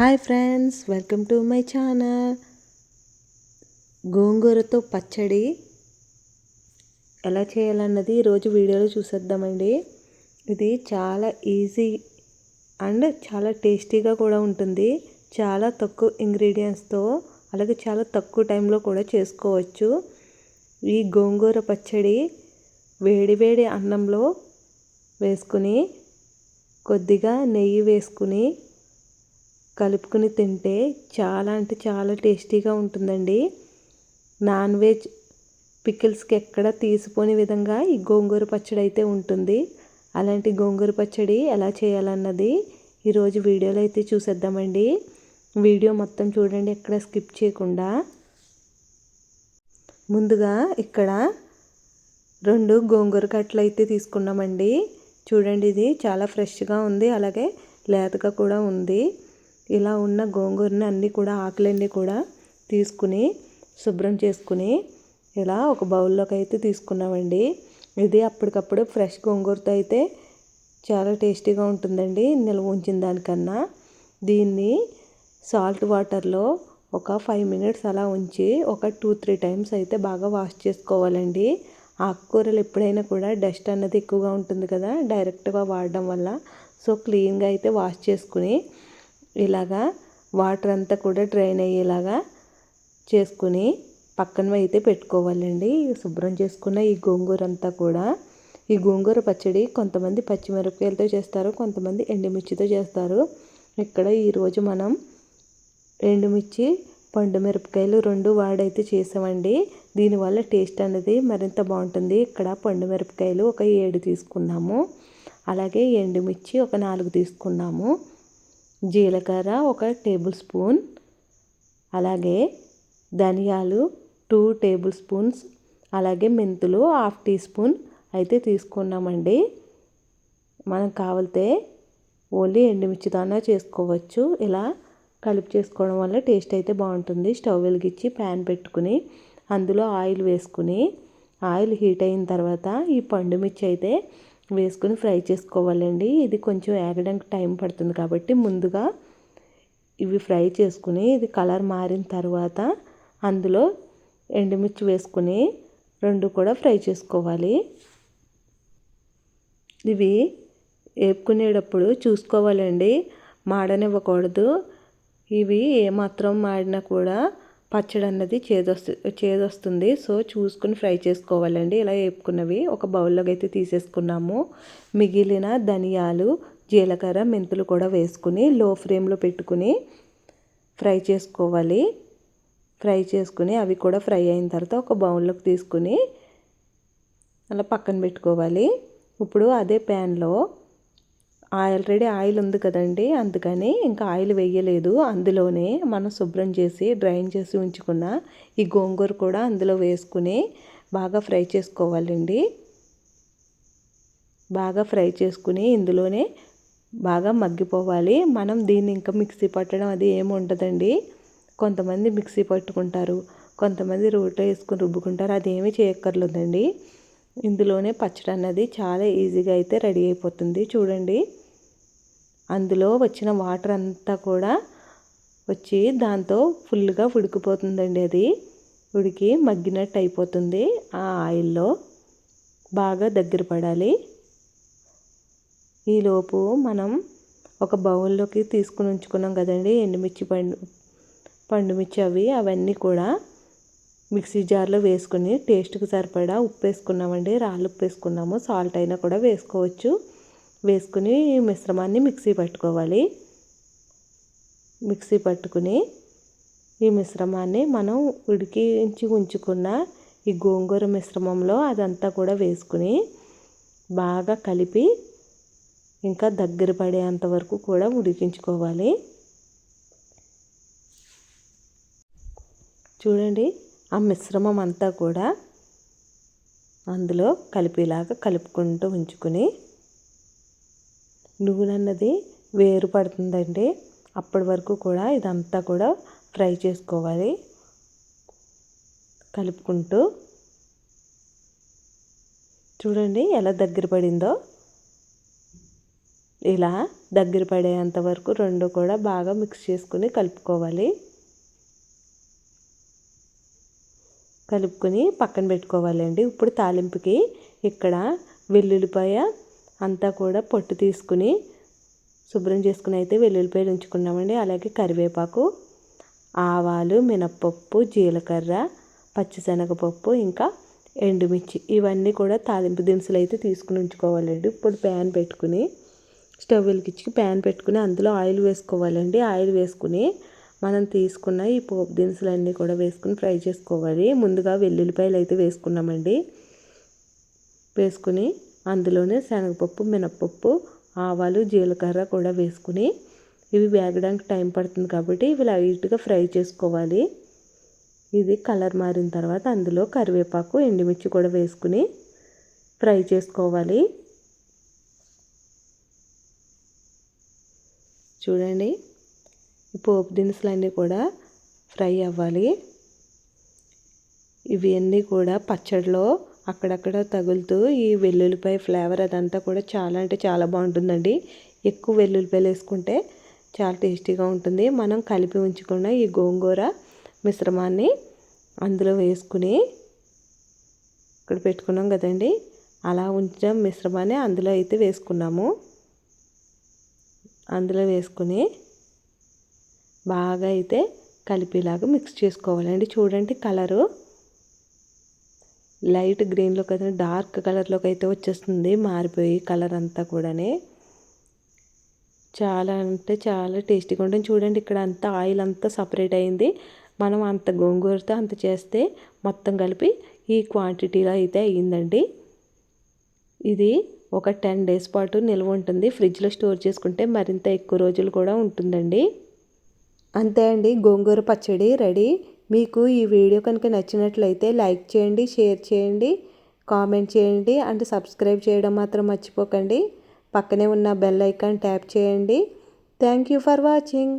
Hi friends welcome to my channel. గోంగూరతో పచ్చడి ఎలా చేయాలన్నది ఈరోజు వీడియోలో చూసేద్దామండి. ఇది చాలా ఈజీ అండ్ చాలా టేస్టీగా కూడా ఉంటుంది. చాలా తక్కువ ఇంగ్రీడియంట్స్తో అలాగే చాలా తక్కువ టైంలో కూడా చేసుకోవచ్చు. ఈ గోంగూర పచ్చడి వేడివేడి అన్నంలో వేసుకుని కొద్దిగా నెయ్యి వేసుకుని కలుపుకుని తింటే చాలా అంటే చాలా టేస్టీగా ఉంటుందండి. నాన్ వెజ్ పికిల్స్కి ఎక్కడ తీసిపోని విధంగా ఈ గోంగూర పచ్చడి అయితే ఉంటుంది. అలాంటి గోంగూర పచ్చడి ఎలా చేయాలన్నది ఈరోజు వీడియోలో అయితే చూసేద్దామండి. వీడియో మొత్తం చూడండి ఎక్కడ స్కిప్ చేయకుండా. ముందుగా ఇక్కడ రెండు గోంగూర కట్టలు అయితే తీసుకున్నామండి. చూడండి ఇది చాలా ఫ్రెష్గా ఉంది అలాగే లేతగా కూడా ఉంది. ఇలా ఉన్న గోంగూరని అన్నీ కూడా ఆకులన్నీ కూడా తీసుకుని శుభ్రం చేసుకుని ఇలా ఒక బౌల్లోకి అయితే తీసుకున్నామండి. ఇది అప్పటికప్పుడు ఫ్రెష్ గోంగూరతో అయితే చాలా టేస్టీగా ఉంటుందండి నిల్వ ఉంచిన దానికన్నా. దీన్ని సాల్ట్ వాటర్లో ఒక ఫైవ్ మినిట్స్ అలా ఉంచి ఒక టూ త్రీ టైమ్స్ అయితే బాగా వాష్ చేసుకోవాలండి. ఆకుకూరలు ఎప్పుడైనా కూడా డస్ట్ అన్నది ఎక్కువగా ఉంటుంది కదా డైరెక్ట్గా వాడడం వల్ల. సో క్లీన్గా అయితే వాష్ చేసుకుని ఇలాగా వాటర్ అంతా కూడా డ్రైన్ అయ్యేలాగా చేసుకుని పక్కన అయితే పెట్టుకోవాలండి. శుభ్రం చేసుకున్న ఈ గోంగూర అంతా కూడా. ఈ గోంగూర పచ్చడి కొంతమంది పచ్చిమిరపకాయలతో చేస్తారు కొంతమంది ఎండుమిర్చితో చేస్తారు. ఇక్కడ ఈరోజు మనం ఎండుమిర్చి పండు మిరపకాయలు రెండు వాడైతే చేసామండి. దీనివల్ల టేస్ట్ అనేది మరింత బాగుంటుంది. ఇక్కడ పండు మిరపకాయలు ఒక ఏడు తీసుకున్నాము. అలాగే ఎండుమిర్చి ఒక నాలుగు తీసుకున్నాము. జీలకర్ర ఒక టేబుల్ స్పూన్ అలాగే ధనియాలు టూ టేబుల్ స్పూన్స్ అలాగే మెంతులు హాఫ్ టీ స్పూన్ అయితే తీసుకున్నామండి. మనం కావాలితే ఓన్లీ ఎండుమిర్చితోనే చేసుకోవచ్చు. ఇలా కలిపి చేసుకోవడం వల్ల టేస్ట్ అయితే బాగుంటుంది. స్టవ్ వెలిగించి ప్యాన్ పెట్టుకుని అందులో ఆయిల్ వేసుకుని ఆయిల్ హీట్ అయిన తర్వాత ఈ పండుమిర్చి అయితే వేసుకుని ఫ్రై చేసుకోవాలండి. ఇది కొంచెం ఏగడానికి టైం పడుతుంది కాబట్టి ముందుగా ఇవి ఫ్రై చేసుకుని ఇది కలర్ మారిన తర్వాత అందులో ఎండుమిర్చి వేసుకుని రెండు కూడా ఫ్రై చేసుకోవాలి. ఇవి వేపుకునేటప్పుడు చూసుకోవాలండి. మాడనివ్వకూడదు. ఇవి ఏమాత్రం మాడినా కూడా పచ్చడి అన్నది చేదొస్తు చేదొస్తుంది. సో చూసుకుని ఫ్రై చేసుకోవాలండి. ఇలా వేపుకున్నవి ఒక బౌల్లోకి అయితే తీసేసుకున్నాము. మిగిలిన ధనియాలు జీలకర్ర మెంతులు కూడా వేసుకుని లో ఫ్లేమ్లో పెట్టుకుని ఫ్రై చేసుకోవాలి. ఫ్రై చేసుకుని అవి కూడా ఫ్రై అయిన తర్వాత ఒక బౌల్లోకి తీసుకుని అలా పక్కన పెట్టుకోవాలి. ఇప్పుడు అదే ప్యాన్లో ఆల్రెడీ ఆయిల్ ఉంది కదండి అందుకని ఇంకా ఆయిల్ వేయలేదు. అందులోనే మనం శుభ్రం చేసి డ్రైన్ చేసి ఉంచుకున్న ఈ గోంగూర కూడా అందులో వేసుకుని బాగా ఫ్రై చేసుకోవాలండి. బాగా ఫ్రై చేసుకుని ఇందులోనే బాగా మగ్గిపోవాలి. మనం దీన్ని ఇంకా మిక్సీ పట్టడం అది ఏమి ఉండదండి. కొంతమంది మిక్సీ పట్టుకుంటారు కొంతమంది రోట్లో వేసుకుని రుబ్బుకుంటారు అది ఏమీ చేయక్కర్లేదండి. ఇందులోనే పచ్చడి అన్నది చాలా ఈజీగా అయితే రెడీ అయిపోతుంది. చూడండి. అందులో వచ్చిన వాటర్ అంతా కూడా వచ్చి దాంతో ఫుల్గా ఉడికిపోతుందండి అది. ఉడికి మగ్గినట్టు అయిపోతుంది. ఆ ఆయిల్లో బాగా దగ్గర పడాలి. ఈలోపు మనం ఒక బౌల్లోకి తీసుకుని ఉంచుకున్నాం కదండి ఎండుమిర్చి పండు పండుమిర్చి అవి. అవన్నీ కూడా మిక్సీ జార్లో వేసుకుని టేస్ట్కి సరిపడా ఉప్పు వేసుకున్నామండి. రాళ్ళు ఉప్పు వేసుకున్నాము. సాల్ట్ అయినా కూడా వేసుకోవచ్చు. వేసుకుని మిశ్రమాన్ని మిక్సీ పట్టుకోవాలి. మిక్సీ పట్టుకుని ఈ మిశ్రమాన్ని మనం ఉడికించి ఉంచుకున్న ఈ గోంగూర మిశ్రమంలో అదంతా కూడా వేసుకుని బాగా కలిపి ఇంకా దగ్గర పడేంత వరకు కూడా ఉడికించుకోవాలి. చూడండి ఆ మిశ్రమం అంతా కూడా అందులో కలిపేలాగా కలుపుకుంటూ ఉంచుకుని నూనె అన్నది వేరు పడుతుందండి. అప్పటి వరకు కూడా ఇదంతా కూడా ఫ్రై చేసుకోవాలి. కలుపుకుంటూ. చూడండి ఎలా దగ్గర పడిందో. ఇలా దగ్గర పడేంత వరకు రెండు కూడా బాగా మిక్స్ చేసుకుని కలుపుకోవాలి. కలుపుకొని పక్కన పెట్టుకోవాలండి. ఇప్పుడు తాలింపుకి ఇక్కడ వెల్లుల్లిపాయ అంతా కూడా పొట్టు తీసుకుని శుభ్రం చేసుకుని అయితే వెల్లుల్లిపాయలు ఉంచుకున్నామండి. అలాగే కరివేపాకు ఆవాలు మినప్పప్పు జీలకర్ర పచ్చిశనగపప్పు ఇంకా ఎండుమిర్చి ఇవన్నీ కూడా తాలింపు దినుసులు అయితే తీసుకుని ఉంచుకోవాలండి. ఇప్పుడు ప్యాన్ పెట్టుకుని స్టవ్ వెలిగించి ప్యాన్ పెట్టుకుని అందులో ఆయిల్ వేసుకోవాలండి. ఆయిల్ వేసుకుని మనం తీసుకున్న ఈ పోపు దినుసులన్నీ కూడా వేసుకుని ఫ్రై చేసుకోవాలి. ముందుగా వెల్లుల్లిపాయలు అయితే వేసుకున్నామండి. వేసుకుని అందులోనే శనగపప్పు మినప్పప్పు ఆవాలు జీలకర్ర కూడా వేసుకుని ఇవి వేగడానికి టైం పడుతుంది కాబట్టి ఇవి లైట్గా ఫ్రై చేసుకోవాలి. ఇది కలర్ మారిన తర్వాత అందులో కరివేపాకు ఎండుమిర్చి కూడా వేసుకుని ఫ్రై చేసుకోవాలి. చూడండి పోపు దినుసులన్నీ కూడా ఫ్రై అవ్వాలి. ఇవి అన్నీ కూడా పచ్చడిలో అక్కడక్కడ తగులుతూ ఈ వెల్లుల్లిపాయ ఫ్లేవర్ అదంతా కూడా చాలా అంటే చాలా బాగుంటుందండి. ఎక్కువ వెల్లుల్లిపాయలు వేసుకుంటే చాలా టేస్టీగా ఉంటుంది. మనం కలిపి ఉంచుకున్న ఈ గోంగూర మిశ్రమాన్ని అందులో వేసుకుని ఇక్కడ పెట్టుకున్నాం కదండి. అలా ఉంచిన మిశ్రమాన్ని అందులో అయితే వేసుకున్నాము. అందులో వేసుకుని బాగా అయితే కలిపేలాగా మిక్స్ చేసుకోవాలండి. చూడండి కలరు. లైట్ గ్రీన్లో కదా డార్క్ కలర్లోకి అయితే వచ్చేస్తుంది. మారిపోయి కలర్ అంతా కూడానే. చాలా అంటే చాలా టేస్టీగా ఉంటుంది. చూడండి ఇక్కడ అంతా ఆయిల్ అంతా సపరేట్ అయింది. మనం అంత గోంగూరతో అంత చేస్తే మొత్తం కలిపి ఈ క్వాంటిటీలో అయితే అయ్యిందండి. ఇది ఒక టెన్ డేస్ పాటు నిల్వ ఉంటుంది. ఫ్రిడ్జ్లో స్టోర్ చేసుకుంటే మరింత ఎక్కువ రోజులు కూడా ఉంటుందండి. అంతే అండి. గోంగూర పచ్చడి రెడీ. మీకు ఈ వీడియో కనుక నచ్చినట్లయితే లైక్ చేయండి షేర్ చేయండి కామెంట్ చేయండి అండ్ సబ్స్క్రైబ్ చేయడం మాత్రం మర్చిపోకండి. పక్కనే ఉన్న బెల్ ఐకాన్ ట్యాప్ చేయండి. Thank you for watching.